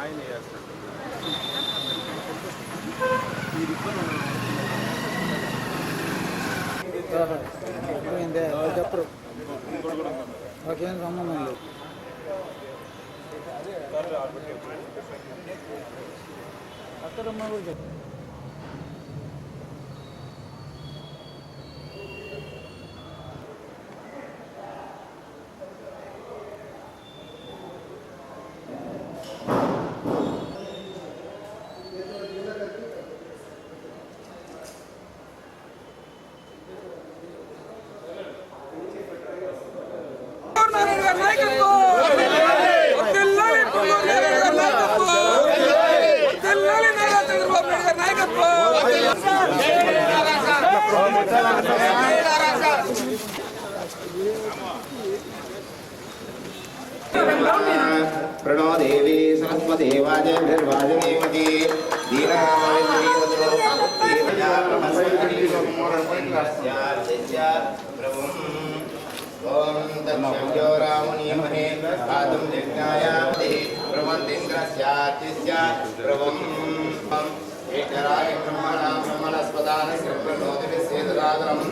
ఆయన అది చెప్పరు నాకేం సంబంధం లేదు. అక్కడమ్మా కూడా पदे वाजयभिर्वाजदेवते दीनामलिदेवतो प्रभुम् ॐ दक्षो रामनियमहे पादं यज्ञायामते प्रबन्धेन्द्रस्यातिस्या प्रभुम् एकराय ब्रह्मणा ब्रह्मणस्पदानि ब्रह्मणोदिभिः सेतरागरम्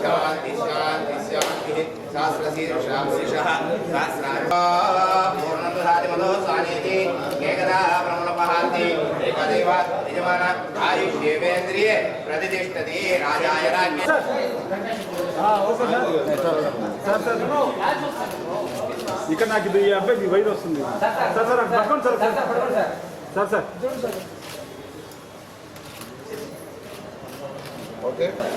శాంతి శాంతి శాంతి సహస్రశీర్షాశిషः పూర్ణందాదిమదో సానేతి ఏకదా ప్రమణపహాంతి ఏకదైవా యజమాన ఆయుష్యేవేంద్రియే ప్రతిష్టతి రాజాయ రాజ్య ఇక్కడ నాకు ఇది అబ్బాయి వైర్ వస్తుంది సార్ సార్ పట్టుకోండి sir. Sir sir sir sir ready sir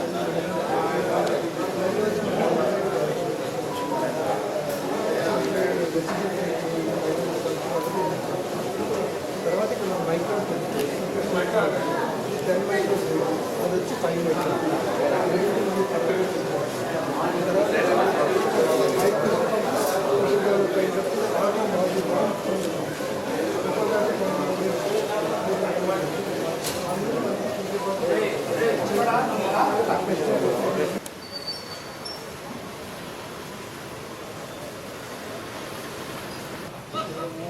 sir sir ఇటు చూసి కట్ చేయండి సార్ సార్ ఇటు చూడండి సార్ సార్ సార్, అంతే సార్. ఏయ్, ఏయ్, ఏయ్, ఏయ్. ఏం చేస్తున్నారన్నా?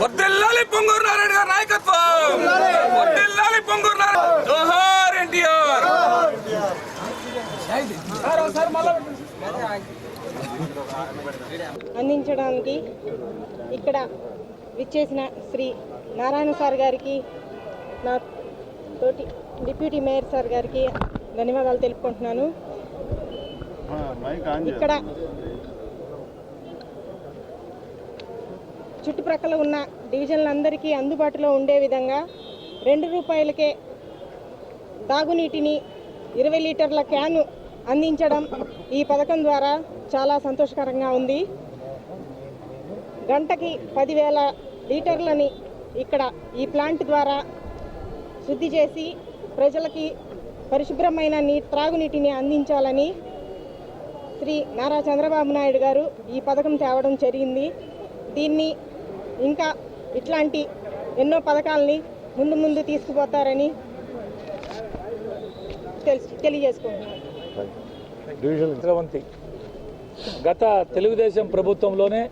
వద్దెల్లాలి పొంగూరు నారాయణ గారు నాయకత్వం. వద్దెల్లాలి పొంగూరు నారాయణ జోహార్ ఎన్టీఆర్. అందించడానికి ఇక్కడ విచ్చేసిన శ్రీ నారాయణ సార్ గారికి నా తోటి డిప్యూటీ మేయర్ సార్ గారికి ధన్యవాదాలు తెలుపుకుంటున్నాను. ఇక్కడ చుట్టుప్రక్కల ఉన్న డివిజన్లందరికీ అందుబాటులో ఉండే విధంగా రెండు రూపాయలకే తాగునీటిని ఇరవై లీటర్ల క్యాను అందించడం ఈ పథకం ద్వారా చాలా సంతోషకరంగా ఉంది. గంటకి పదివేల లీటర్లని ఇక్కడ ఈ ప్లాంట్ ద్వారా శుద్ధి చేసి ప్రజలకి పరిశుభ్రమైన నీ త్రాగునీటిని అందించాలని శ్రీ నారా చంద్రబాబు నాయుడు గారు ఈ పథకం తేవడం జరిగింది. దీన్ని ఇంకా ఇట్లాంటి ఎన్నో పథకాలని ముందు ముందు తీసుకుపోతారని తెలుసు తెలియజేసుకుంటున్నాను. గత తెలుగుదేశం ప్రభుత్వంలోనే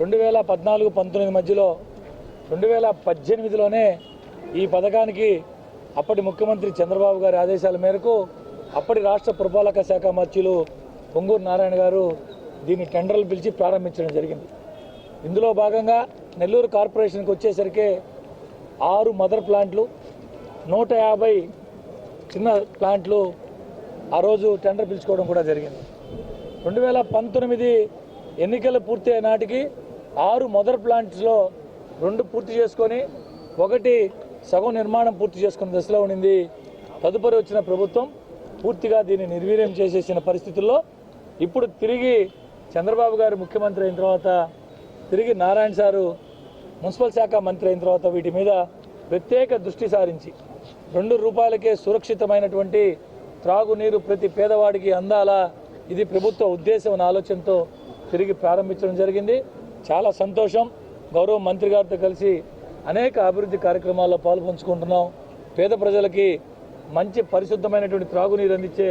రెండు వేల పద్నాలుగు పంతొమ్మిది మధ్యలో రెండు వేల పద్దెనిమిదిలోనే ఈ పథకానికి అప్పటి ముఖ్యమంత్రి చంద్రబాబు గారి ఆదేశాల మేరకు అప్పటి రాష్ట్ర పురపాలక శాఖ మంత్రులు పొంగూరు నారాయణ గారు దీన్ని టెండర్లు పిలిచి ప్రారంభించడం జరిగింది. ఇందులో భాగంగా నెల్లూరు కార్పొరేషన్కి వచ్చేసరికి ఆరు మదర్ ప్లాంట్లు నూట యాభై చిన్న ప్లాంట్లు ఆ రోజు టెండర్ పిలుచుకోవడం కూడా జరిగింది. రెండు వేల పంతొమ్మిది ఎన్నికలు పూర్తి నాటికి ఆరు మదర్ ప్లాంట్స్లో రెండు పూర్తి చేసుకొని ఒకటి సగం నిర్మాణం పూర్తి చేసుకున్న దశలో ఉండింది. తదుపరి వచ్చిన ప్రభుత్వం పూర్తిగా దీన్ని నిర్వీర్యం చేసేసిన పరిస్థితుల్లో ఇప్పుడు తిరిగి చంద్రబాబు గారు ముఖ్యమంత్రి అయిన తర్వాత తిరిగి నారాయణ సారు మున్సిపల్ శాఖ మంత్రి అయిన తర్వాత వీటి మీద ప్రత్యేక దృష్టి సారించి రెండు రూపాయలకే సురక్షితమైనటువంటి త్రాగునీరు ప్రతి పేదవాడికి అందాలా ఇది ప్రభుత్వ ఉద్దేశం అనే ఆలోచనతో తిరిగి ప్రారంభించడం జరిగింది. చాలా సంతోషం. గౌరవ మంత్రి గారితో కలిసి అనేక అభివృద్ధి కార్యక్రమాల్లో పాల్పంచుకుంటున్నాం. పేద ప్రజలకి మంచి పరిశుద్ధమైనటువంటి త్రాగునీరు అందించే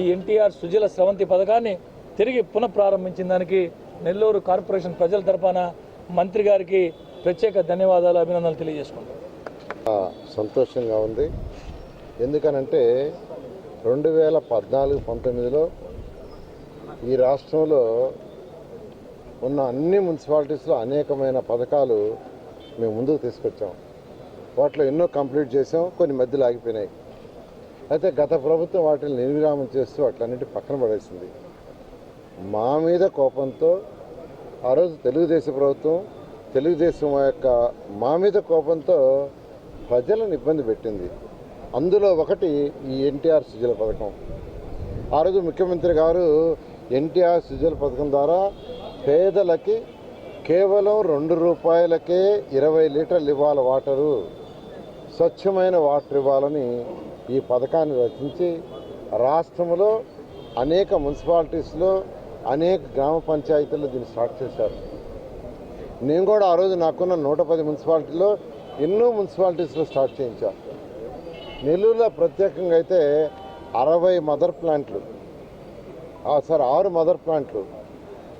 ఈ ఎన్టీఆర్ సుజల స్రవంతి పథకాన్ని తిరిగి పునఃప్రారంభించిన దానికి నెల్లూరు కార్పొరేషన్ ప్రజల తరఫున మంత్రి గారికి ప్రత్యేక ధన్యవాదాలు అభినందనలు తెలియజేసుకుంటాం సంతోషంగా ఉంది. ఎందుకనంటే రెండు వేల పద్నాలుగు పంతొమ్మిదిలో ఈ రాష్ట్రంలో ఉన్న అన్ని మున్సిపాలిటీస్లో అనేకమైన పథకాలు మేము ముందుకు తీసుకొచ్చాం. వాటిలో ఎన్నో కంప్లీట్ చేసాం కొన్ని మధ్యలో ఆగిపోయినాయి. అయితే గత ప్రభుత్వం వాటిని నిర్విరామం చేస్తూ వాటిలన్నిటి పక్కన పడేసింది. మా మీద కోపంతో ఆ రోజు తెలుగుదేశం ప్రభుత్వం తెలుగుదేశం యొక్క మా మీద కోపంతో ప్రజలను ఇబ్బంది పెట్టింది. అందులో ఒకటి ఈ ఎన్టీఆర్ సుజల పథకం. ఆ రోజు ముఖ్యమంత్రి గారు ఎన్టీఆర్ సుజల పథకం ద్వారా పేదలకి కేవలం రెండు రూపాయలకే ఇరవై లీటర్లు ఇవ్వాలి వాటరు. స్వచ్ఛమైన వాటర్ ఇవ్వాలని ఈ పథకాన్ని రచించి రాష్ట్రంలో అనేక మున్సిపాలిటీస్లో అనేక గ్రామ పంచాయతీల్లో దీన్ని స్టార్ట్ చేశారు. నేను కూడా ఆ రోజు నాకున్న నూట పది మున్సిపాలిటీలో ఎన్నో మున్సిపాలిటీస్లో స్టార్ట్ చేయించాను నెల్లూరులో ప్రత్యేకంగా అయితే అరవై మదర్ ప్లాంట్లు ఆ, సార్ ఆరు మదర్ ప్లాంట్లు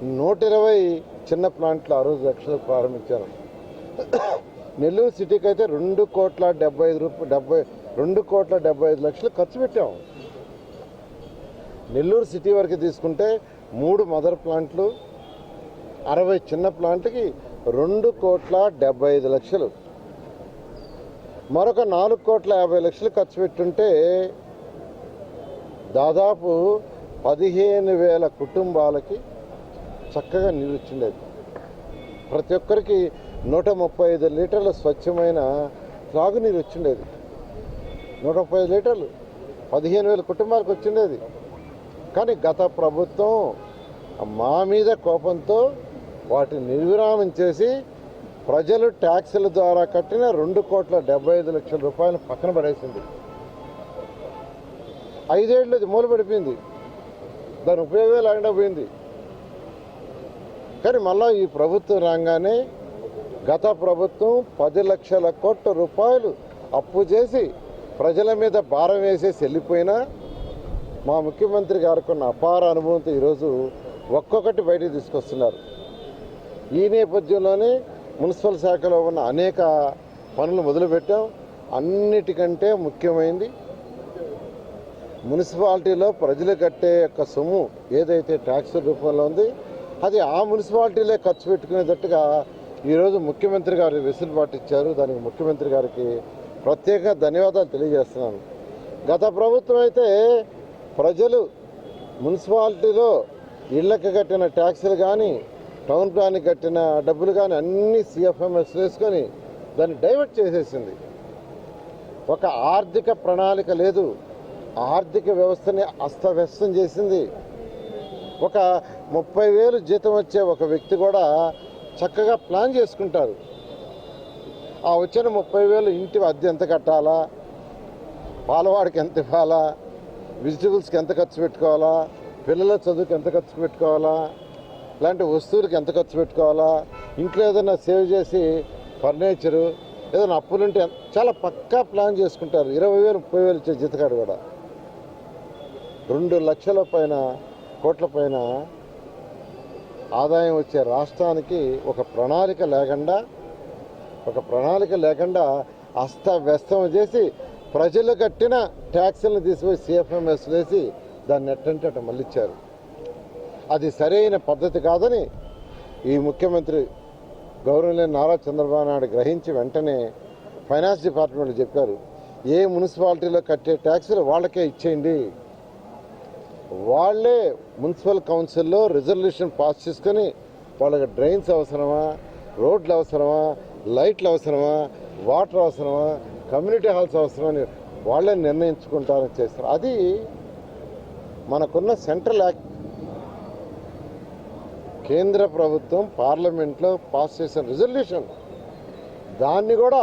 నూట ఇరవై చిన్న ప్లాంట్లు ఆ రోజు లక్షలు ప్రారంభించారు. నెల్లూరు సిటీకి అయితే రెండు కోట్ల డెబ్బై ఐదు రూపాయలు డెబ్బై రెండు కోట్ల డెబ్బై ఐదు లక్షలు ఖర్చు పెట్టాం. నెల్లూరు సిటీ వరకు తీసుకుంటే మూడు మదర్ ప్లాంట్లు అరవై చిన్న ప్లాంట్కి రెండు కోట్ల డెబ్బై ఐదు లక్షలు. మరొక నాలుగు కోట్ల యాభై లక్షలు ఖర్చు పెట్టుంటే దాదాపు పదిహేను వేల కుటుంబాలకి చక్కగా నీరు ఇచ్చిండేది. ప్రతి ఒక్కరికి నూట ముప్పై ఐదు లీటర్ల స్వచ్ఛమైన త్రాగునీరు వచ్చిండేది నూట ముప్పై ఐదు లీటర్లు పదిహేను వేల కుటుంబాలకు వచ్చిండేది. కానీ గత ప్రభుత్వం మా మీద కోపంతో వాటిని నిర్విరామం చేసి ప్రజలు ట్యాక్సుల ద్వారా కట్టిన రెండు కోట్ల డెబ్బై ఐదు లక్షల రూపాయలు పక్కన పడేసింది. ఐదేళ్ళు అది మూలపడిపోయింది దాని ఉపయోగాలు లేకుండా పోయింది. కానీ మళ్ళీ ఈ ప్రభుత్వం రాగానే గత ప్రభుత్వం పది లక్షల కోట్ల రూపాయలు అప్పు చేసి ప్రజల మీద భారం వేసేసి వెళ్ళిపోయినా మా ముఖ్యమంత్రి గారికి ఉన్న అపార అనుభవంతో ఈరోజు ఒక్కొక్కటి బయటకు తీసుకొస్తున్నారు. ఈ నేపథ్యంలోనే మున్సిపల్ శాఖలో ఉన్న అనేక పనులు మొదలుపెట్టాం. అన్నిటికంటే ముఖ్యమైనది మున్సిపాలిటీలో ప్రజలు కట్టే యొక్క సొమ్ము ఏదైతే ట్యాక్స్ రూపంలో ఉంది అది ఆ మున్సిపాలిటీలే ఖర్చు పెట్టుకునేటట్టుగా ఈరోజు ముఖ్యమంత్రి గారు వెసులుబాటు ఇచ్చారు. దానికి ముఖ్యమంత్రి గారికి ప్రత్యేకంగా ధన్యవాదాలు తెలియజేస్తున్నాను. గత ప్రభుత్వం అయితే ప్రజలు మున్సిపాలిటీలో ఇళ్ళకి కట్టిన ట్యాక్సులు కానీ టౌన్ ప్లాన్కి కట్టిన డబ్బులు కానీ అన్నీ సిఎఫ్ఎంఎస్ వేసుకొని దాన్ని డైవర్ట్ చేసేసింది. ఒక ఆర్థిక ప్రణాళిక లేదు. ఆర్థిక వ్యవస్థని అస్తవ్యస్తం చేసింది. ఒక ముప్పై వేలు జీతం వచ్చే ఒక వ్యక్తి కూడా చక్కగా ప్లాన్ చేసుకుంటారు. ఆ వచ్చిన ముప్పై వేలు ఇంటి అద్దె ఎంత కట్టాలా? పాలవాడికి ఎంత ఇవ్వాలా? వెజిటబుల్స్కి ఎంత ఖర్చు పెట్టుకోవాలా? పిల్లల చదువుకి ఎంత ఖర్చు పెట్టుకోవాలా? ఇలాంటి వస్తువులకి ఎంత ఖర్చు పెట్టుకోవాలా? ఇంట్లో ఏదైనా సేవ్ చేసి ఫర్నిచరు ఏదైనా అప్పులుంటే చాలా పక్కా ప్లాన్ చేసుకుంటారు. ఇరవై వేలు ముప్పై వేలు ఇచ్చే జీతకాడు కూడా. రెండు లక్షల పైన కోట్ల పైన ఆదాయం వచ్చే రాష్ట్రానికి ఒక ప్రణాళిక లేకుండా ఒక ప్రణాళిక లేకుండా అస్తవ్యస్తం చేసి ప్రజలు కట్టిన ట్యాక్సులను తీసుకుపోయి సిఎఫ్ఎంఎస్ వేసి దాన్ని ఎట్టంటే అటు మళ్ళిచ్చారు. అది సరైన పద్ధతి కాదని ఈ ముఖ్యమంత్రి గౌరవనీయ నారా చంద్రబాబు నాయుడు గ్రహించి వెంటనే ఫైనాన్స్ డిపార్ట్మెంట్ చెప్పారు. ఏ మున్సిపాలిటీలో కట్టే ట్యాక్సులు వాళ్ళకే ఇచ్చేయండి. వాళ్ళే మున్సిపల్ కౌన్సిల్లో రిజల్యూషన్ పాస్ చేసుకొని వాళ్ళకి డ్రైన్స్ అవసరమా రోడ్లు అవసరమా లైట్లు అవసరమా వాటర్ అవసరమా కమ్యూనిటీ హాల్స్ అవసరమా అని వాళ్ళే నిర్ణయించుకుంటారని చేస్తారు. అది మనకున్న సెంట్రల్ యాక్ట్ కేంద్ర ప్రభుత్వం పార్లమెంట్లో పాస్ చేసిన రిజల్యూషన్ దాన్ని కూడా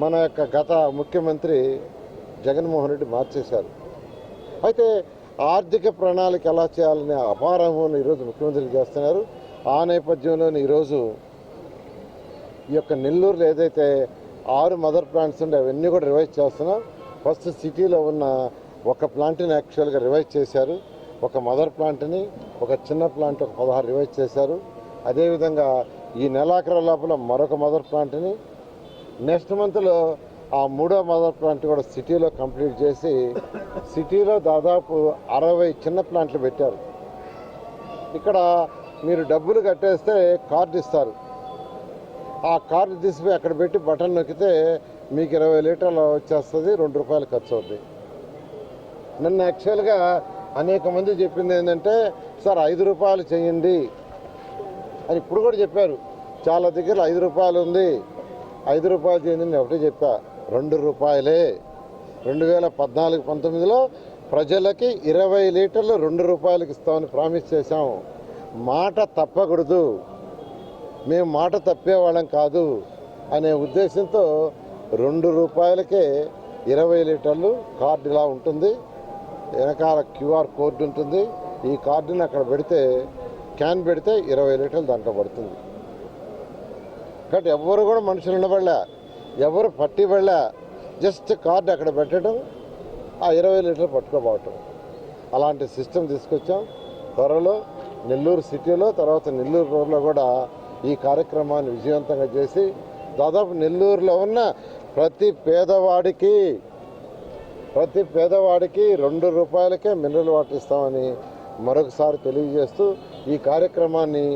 మన యొక్క గత ముఖ్యమంత్రి జగన్మోహన్ రెడ్డి మార్చేశారు. అయితే ఆర్థిక ప్రణాళిక ఎలా చేయాలనే అపారంభం ఈరోజు ముఖ్యమంత్రి చేస్తున్నారు. ఆ నేపథ్యంలో ఈరోజు ఈ యొక్క నెల్లూరులో ఏదైతే ఆరు మదర్ ప్లాంట్స్ ఉండే అవన్నీ కూడా రివైజ్ చేస్తున్నాం. ఫస్ట్ సిటీలో ఉన్న ఒక ప్లాంట్ని యాక్చువల్గా రివైజ్ చేశారు. ఒక మదర్ ప్లాంట్ని ఒక చిన్న ప్లాంట్ ఒక పదహారు రివైజ్ చేశారు. అదేవిధంగా ఈ నెలాఖరు లోపల మరొక మదర్ ప్లాంట్ని నెక్స్ట్ మంత్లో ఆ మూడో మదర్ ప్లాంట్ కూడా సిటీలో కంప్లీట్ చేసి సిటీలో దాదాపు అరవై చిన్న ప్లాంట్లు పెట్టారు. ఇక్కడ మీరు డబ్బులు కట్టేస్తే కార్డు ఇస్తారు. ఆ కార్డు తీసిపోయి అక్కడ పెట్టి బటన్ నొక్కితే మీకు ఇరవై లీటర్లు వచ్చేస్తుంది రెండు రూపాయలు ఖర్చు అవుతుంది నన్ను యాక్చువల్గా అనేక మంది చెప్పింది ఏంటంటే సార్ ఐదు రూపాయలు చేయండి. అని ఇప్పుడు కూడా చెప్పారు. చాలా దగ్గర ఐదు రూపాయలు ఉంది. ఐదు రూపాయలు చేయండి నేను ఒకటే చెప్పా. రెండు రూపాయలే. రెండు వేల పద్నాలుగు పంతొమ్మిదిలో ప్రజలకి ఇరవై లీటర్లు రెండు రూపాయలకి ఇస్తామని ప్రామిస్ చేశాము మాట తప్పకూడదు. మేము మాట తప్పేవాళ్ళం కాదు అనే ఉద్దేశంతో రెండు రూపాయలకే ఇరవై లీటర్లు కార్డు ఇలా ఉంటుంది. వెనకాల క్యూఆర్ కోడ్ ఉంటుంది. ఈ కార్డుని అక్కడ పెడితే క్యాన్ పెడితే ఇరవై లీటర్లు దాంట్లో పడుతుంది. కాబట్టి ఎవ్వరు కూడా మనుషులు ఉండబడలే. ఎవరు పట్టి పట్టిబడలే జస్ట్ కార్డు అక్కడ పెట్టడం ఆ ఇరవై లీటర్లు పట్టుకోబోవటం అలాంటి సిస్టమ్ తీసుకొచ్చాం. త్వరలో నెల్లూరు సిటీలో తర్వాత నెల్లూరు రోడ్లో కూడా ఈ కార్యక్రమాన్ని విజయవంతంగా చేసి దాదాపు నెల్లూరులో ఉన్న ప్రతి పేదవాడికి ప్రతి పేదవాడికి రెండు రూపాయలకే మినరల్ వాటర్ ఇస్తామని మరొకసారి తెలియజేస్తూ ఈ కార్యక్రమాన్ని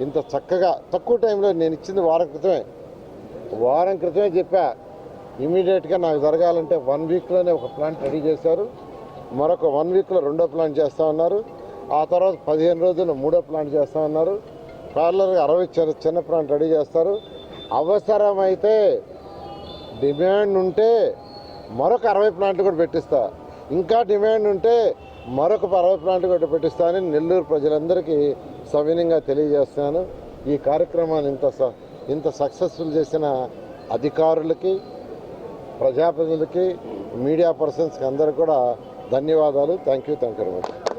ఇంత చక్కగా తక్కువ టైంలో నేను ఇచ్చింది వారం క్రితమే. వారం క్రితమే చెప్పా ఇమీడియట్గా నాకు జరగాలంటే వన్ వీక్లోనే ఒక ప్లాంట్ రెడీ చేశారు. మరొక వన్ వీక్లో రెండో ప్లాంట్ చేస్తా ఉన్నారు. ఆ తర్వాత పదిహేను రోజులు మూడో ప్లాంట్ చేస్తా ఉన్నారు. పార్లర్గా అరవై చిన్న చిన్న ప్లాంట్ రెడీ చేస్తారు. అవసరమైతే డిమాండ్ ఉంటే మరొక అరవై ప్లాంట్ కూడా పెట్టిస్తా. ఇంకా డిమాండ్ ఉంటే మరొక అరవై ప్లాంట్ కూడా పెట్టిస్తా అని నెల్లూరు ప్రజలందరికీ సవినయంగా తెలియజేస్తున్నాను. ఈ కార్యక్రమాన్ని ఇంత ఇంత సక్సెస్ఫుల్ చేసిన అధికారులకి ప్రజాప్రతినిధులకి మీడియా పర్సన్స్కి అందరూ కూడా ధన్యవాదాలు. Thank you thank you very much